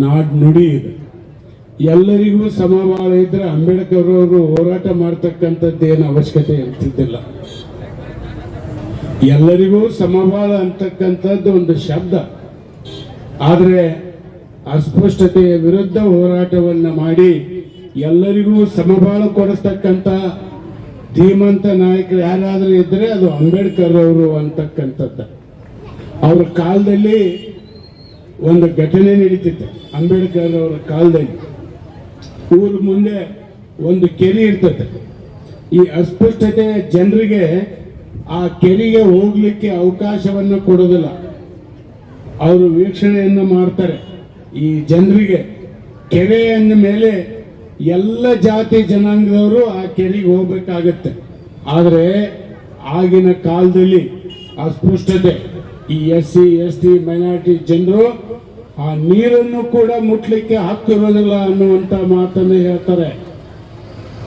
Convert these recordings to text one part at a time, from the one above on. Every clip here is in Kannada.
ನಾಡ್ ನುಡಿ ಇದೆ. ಎಲ್ಲರಿಗೂ ಸಮಬಾಳ ಇದ್ರೆ ಅಂಬೇಡ್ಕರ್ ಅವರು ಹೋರಾಟ ಮಾಡ್ತಕ್ಕಂಥದ್ದು ಏನು ಅವಶ್ಯಕತೆ ಅಂತಿದ್ದಿಲ್ಲ. ಎಲ್ಲರಿಗೂ ಸಮಬಾಳ ಅಂತಕ್ಕಂಥದ್ದು ಒಂದು ಶಬ್ದ. ಆದರೆ ಅಸ್ಪಷ್ಟತೆಯ ವಿರುದ್ಧ ಹೋರಾಟವನ್ನ ಮಾಡಿ ಎಲ್ಲರಿಗೂ ಸಮಬಾಳ ಕೊಡಿಸ್ತಕ್ಕಂಥ ಧೀಮಂತ ನಾಯಕರು ಯಾರಾದರೂ ಇದ್ದರೆ ಅದು ಅಂಬೇಡ್ಕರ್ ಅವರು ಅಂತಕ್ಕಂಥದ್ದು. ಅವ್ರ ಕಾಲದಲ್ಲಿ ಒಂದು ಘಟನೆ ನಡೀತಿತ್ತು. ಅಂಬೇಡ್ಕರ್ ಅವರ ಕಾಲದಲ್ಲಿ. ಊರ ಮುಂದೆ ಒಂದು ಕೆರೆ ಇರ್ತದೆ. ಈ ಅಸ್ಪೃಶ್ಯತೆ ಜನರಿಗೆ ಆ ಕೆರೆಗೆ ಹೋಗ್ಲಿಕ್ಕೆ ಅವಕಾಶವನ್ನು ಕೊಡೋದಿಲ್ಲ. ಅವರು ವೀಕ್ಷಣೆಯನ್ನು ಮಾಡ್ತಾರೆ. ಈ ಜನರಿಗೆ ಕೆರೆ ಅಂದ ಮೇಲೆ ಎಲ್ಲ ಜಾತಿ ಜನಾಂಗದವರು ಆ ಕೆರೆಗೆ ಹೋಗ್ಬೇಕಾಗತ್ತೆ. ಆದರೆ ಆಗಿನ ಕಾಲದಲ್ಲಿ ಅಸ್ಪೃಶ್ಯತೆ, ಈ S C S T minority ಜನರು ಆ ನೀರನ್ನು ಕೂಡ ಮುಟ್ಲಿಕ್ಕೆ ಹಕ್ಕಿರೋದಿಲ್ಲ ಅನ್ನುವಂಥ ಮಾತನ್ನು ಹೇಳ್ತಾರೆ.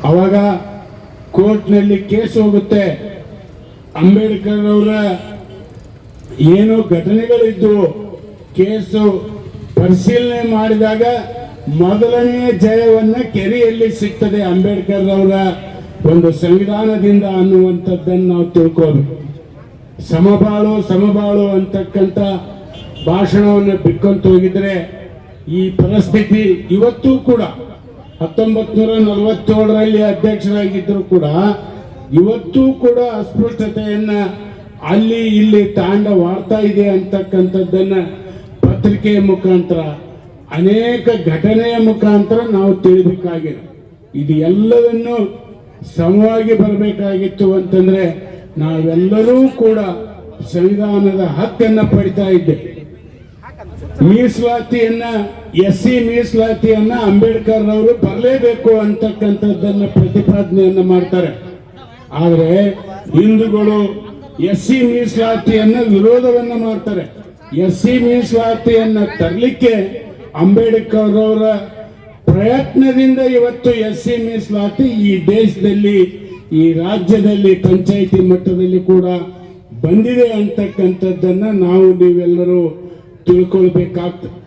ಅವಾಗ ಕೋರ್ಟ್ನಲ್ಲಿ ಕೇಸ್ ಹೋಗುತ್ತೆ. ಅಂಬೇಡ್ಕರ್ ಅವರ ಏನು ಘಟನೆಗಳಿದ್ದವು ಕೇಸು ಪರಿಶೀಲನೆ ಮಾಡಿದಾಗ ಮೊದಲನೇ ಜಯವನ್ನ ಕೆರೆಯಲ್ಲಿ ಸಿಗ್ತದೆ ಅಂಬೇಡ್ಕರ್ ಅವರ ಒಂದು ಸಂವಿಧಾನದಿಂದ ಅನ್ನುವಂಥದ್ದನ್ನು ನಾವು ತಿಳ್ಕೋಬೇಕು. ಸಮಬಾಳು ಸಮಬಾಳು ಅಂತಕ್ಕಂಥ ಭಾಷಣವನ್ನು ಬಿಕ್ಕಂತ ಹೋಗಿದ್ರೆ ಈ ಪರಿಸ್ಥಿತಿ ಇವತ್ತೂ ಕೂಡ ಹತ್ತೊಂಬತ್ತು ನೂರ ನಲವತ್ತೇಳರಲ್ಲಿ ಅಧ್ಯಕ್ಷರಾಗಿದ್ದರೂ ಕೂಡ, ಇವತ್ತೂ ಕೂಡ ಅಸ್ಪೃಶ್ಯತೆಯನ್ನು ಅಲ್ಲಿ ಇಲ್ಲಿ ತಾಂಡವಾಡ್ತಾ ಇದೆ ಅಂತಕ್ಕಂಥದ್ದನ್ನ ಪತ್ರಿಕೆಯ ಮುಖಾಂತರ, ಅನೇಕ ಘಟನೆಯ ಮುಖಾಂತರ ನಾವು ತಿಳಿಬೇಕಾಗಿದೆ. ಇದು ಎಲ್ಲವನ್ನು ಸಮವಾಗಿ ಬರಬೇಕಾಗಿತ್ತು ಅಂತಂದ್ರೆ ನಾವೆಲ್ಲರೂ ಕೂಡ ಸಂವಿಧಾನದ ಹಕ್ಕನ್ನು ಪಡಿತಾ ಇದ್ದೇವೆ. ಮೀಸಲಾತಿಯನ್ನ, ಎಸ್ ಸಿ ಮೀಸಲಾತಿಯನ್ನ ಅಂಬೇಡ್ಕರ್ ಅವರು ಬರಲೇಬೇಕು ಅಂತಕ್ಕಂಥದ್ದನ್ನ ಪ್ರತಿಪಾದನೆಯನ್ನ ಮಾಡ್ತಾರೆ. ಆದರೆ ಹಿಂದೂಗಳು ಎಸ್ ಸಿ ಮೀಸಲಾತಿಯನ್ನ ವಿರೋಧವನ್ನ ಮಾಡ್ತಾರೆ. ಎಸ್ ಸಿ ಮೀಸಲಾತಿಯನ್ನ ತರಲಿಕ್ಕೆ ಅಂಬೇಡ್ಕರ್ ಅವರ ಪ್ರಯತ್ನದಿಂದ ಇವತ್ತು ಎಸ್ ಸಿ ಮೀಸಲಾತಿ ಈ ದೇಶದಲ್ಲಿ, ಈ ರಾಜ್ಯದಲ್ಲಿ, ಪಂಚಾಯಿತಿ ಮಟ್ಟದಲ್ಲಿ ಕೂಡ ಬಂದಿದೆ ಅಂತಕ್ಕಂಥದ್ದನ್ನ ನಾವು ನೀವೆಲ್ಲರೂ Dr. Colo Bencato,